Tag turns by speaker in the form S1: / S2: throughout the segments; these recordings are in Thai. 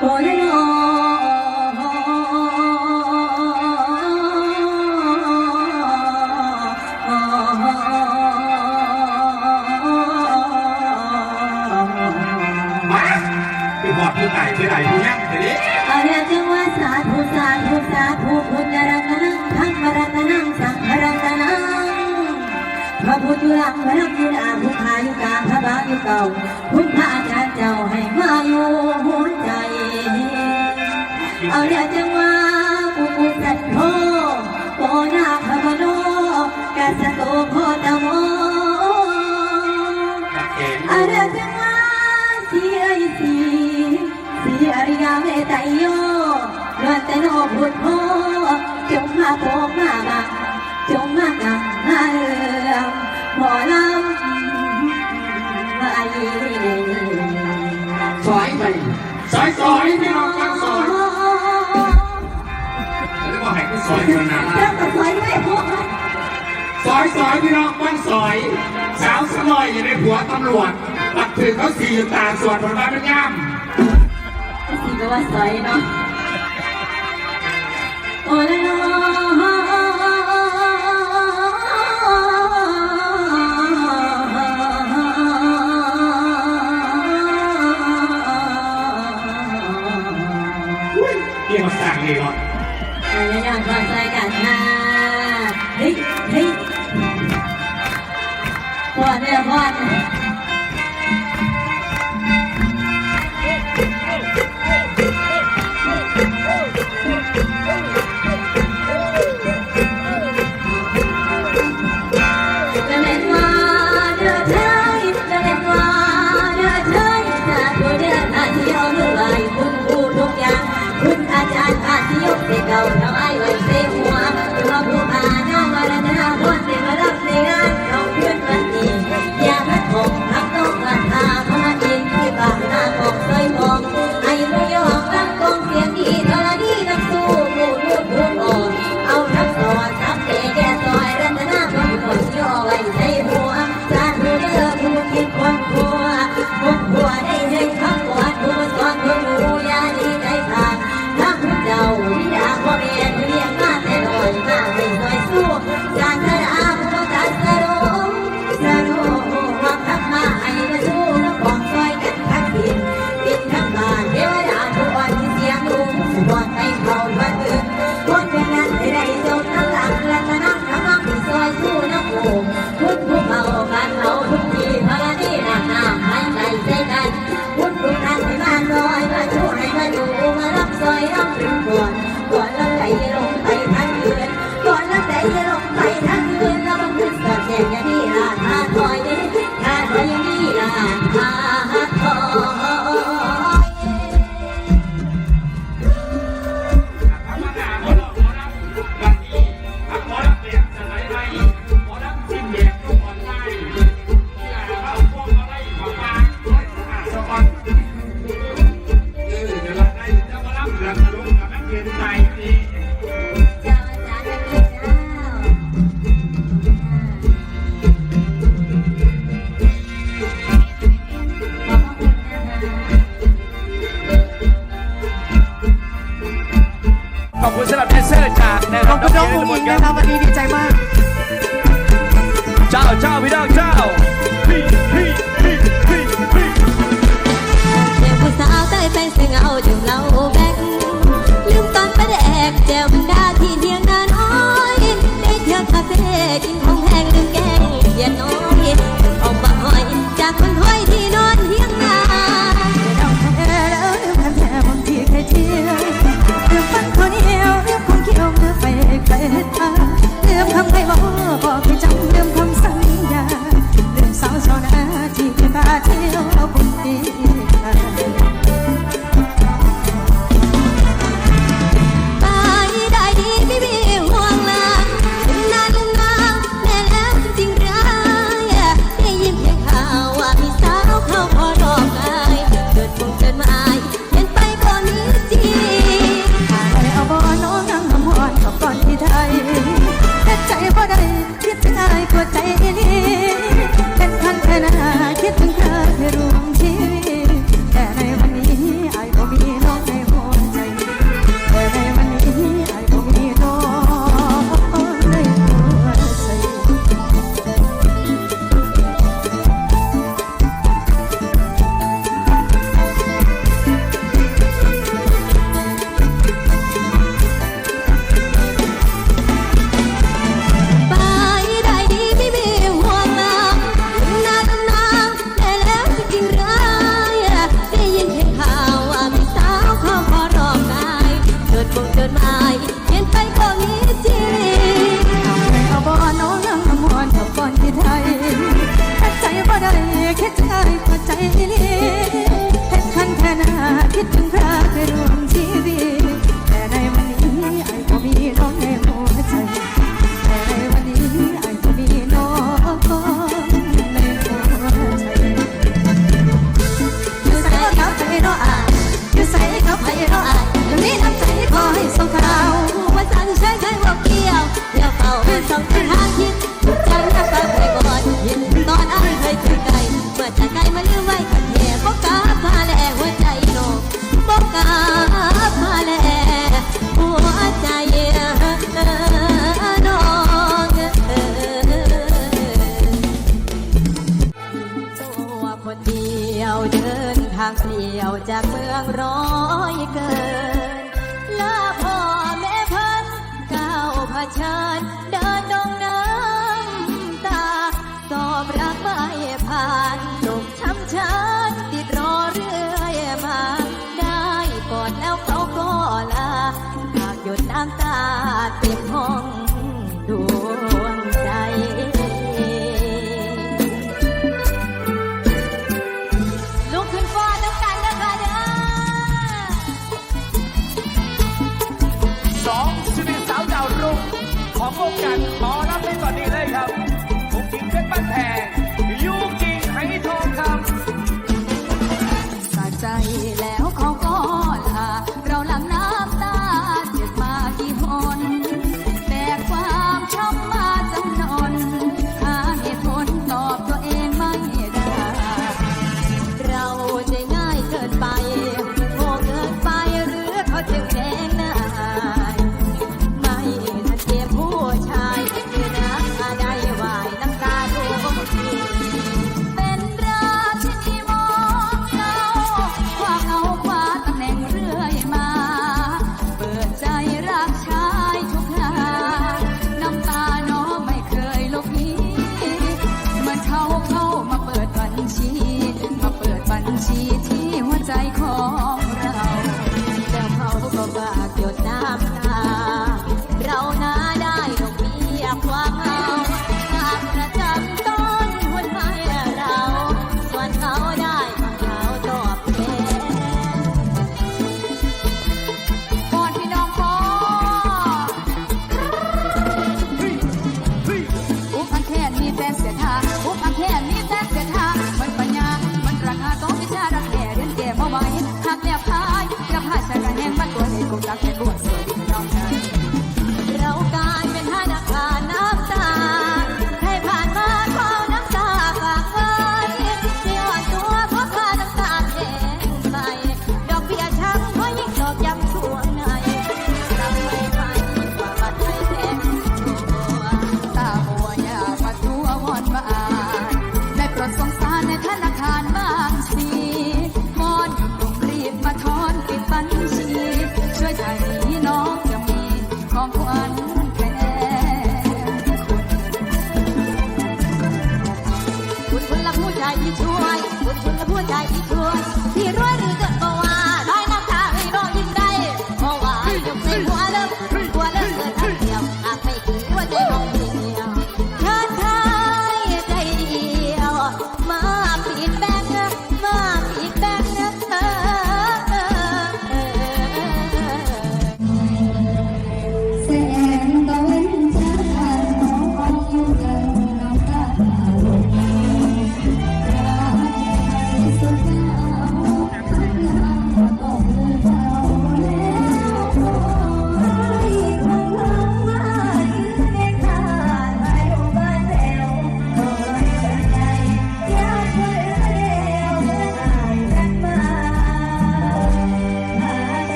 S1: Oh, you know. แต่โยล้วนแต่โนพุทโธจงมาโพมามาจงมากำมาเรือมหมอลำมาอี
S2: สายไปสอยสอยพี่น้องกันสอยเรียกว่ให้กู
S1: สอ
S2: ยมานา
S1: นแล้วก็สอยไม่อสอยสอยพี่น้องบ้านสอยสาวสลอยอยู่
S2: ใน
S3: หั
S4: ว
S5: ตำ
S4: รว
S6: จตักถือเขา
S7: สี่ตา
S4: ส่วนผลไม้
S6: เป็นย่า
S4: ม ว่าสวยเนาะโอ้ล
S6: ลเรียกมาไงเล
S4: ยเนี่ย่าวันะเฮ้ย
S6: เฮ้ยปวดเนี่ยปว
S4: ด นะครับวันนี้ดีใจมาก เจ้าเจ้าพี่น้องเจ้า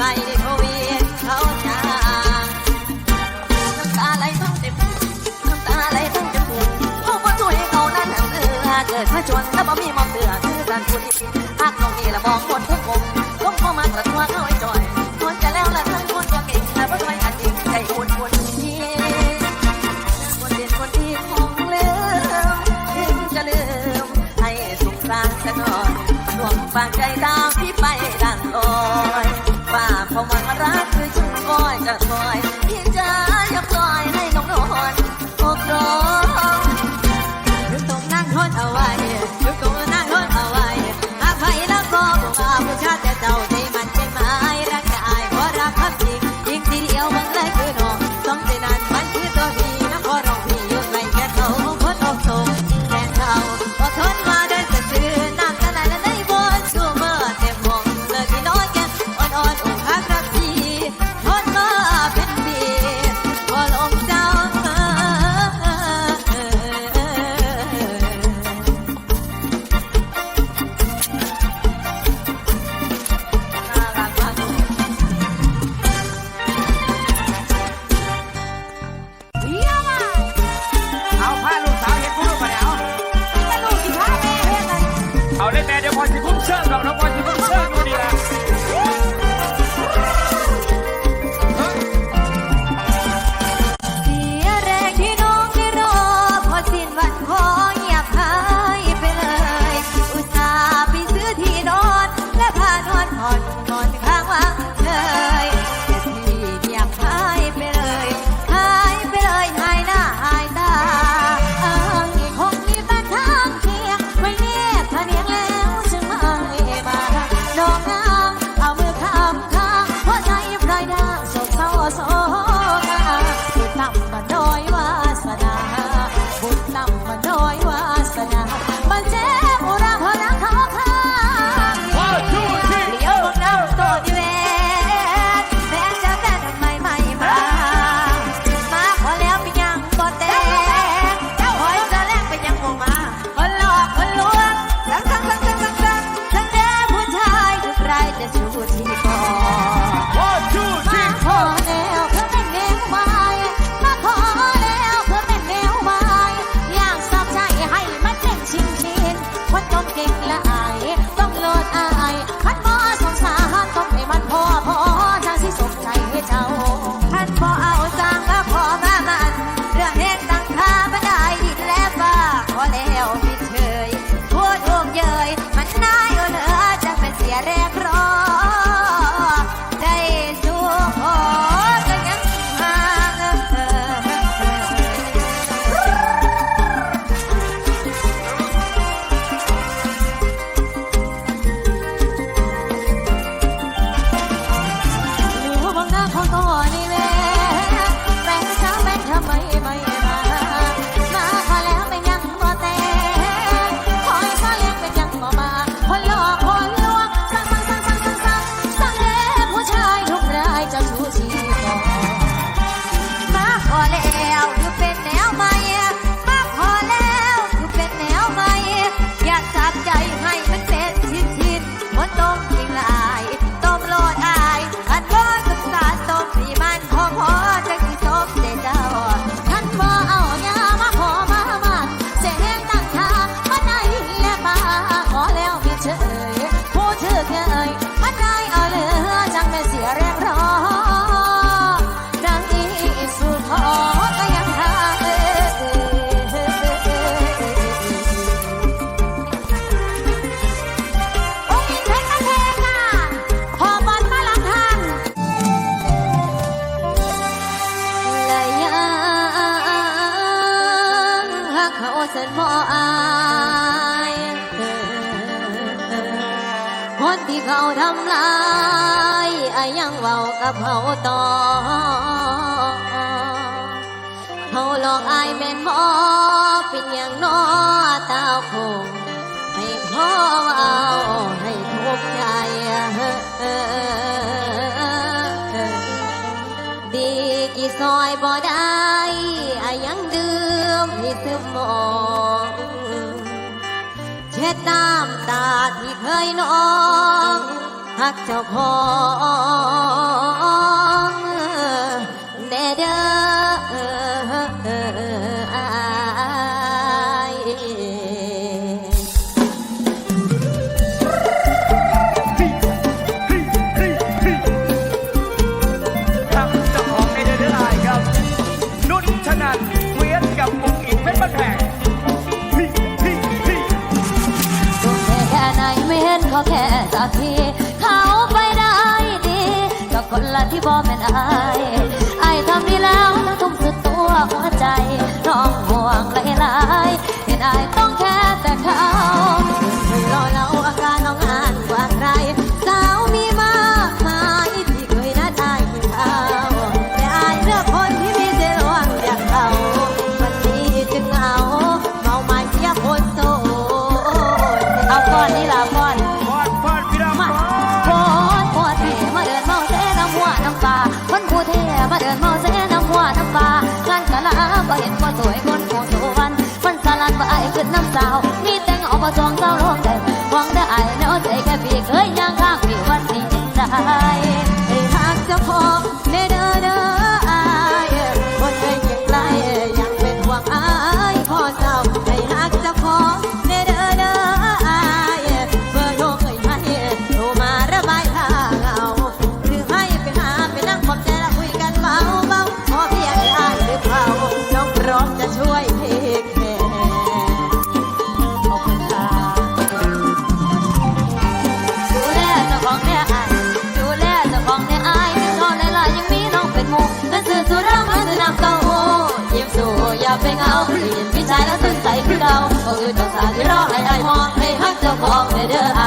S4: ใส่โควิดเขาจ้านำตาไหลต้เต็มน้ำตาไหลต้เต็มหูเขาก็ช่วยเขานั้นเออเกิด
S3: มาช
S4: นแล้วบ่มีมอมเตือคือสันคุณหากตรงนี้ละมองคนทุกมุม that boy. ับเขาต่อเขาหลอกอายแม่นมอเป็นอย่างน้อตาคงให้พ่อเอาให้ทุกข์ใจดีกี่ซอยบ่ได้อายังดื่มให้ซึมมองเช็ดตามตาที่เคยน้อง หักเจ้าของแน่เด้อ
S8: ขอแค่
S4: สัที คนละที่บ่แม่นอา มีแต่เงาประจองเจ้า เก่าบ่คือเจ้าสาวที่รอให้ได้มองให้ฮักเจ้าของเด้อ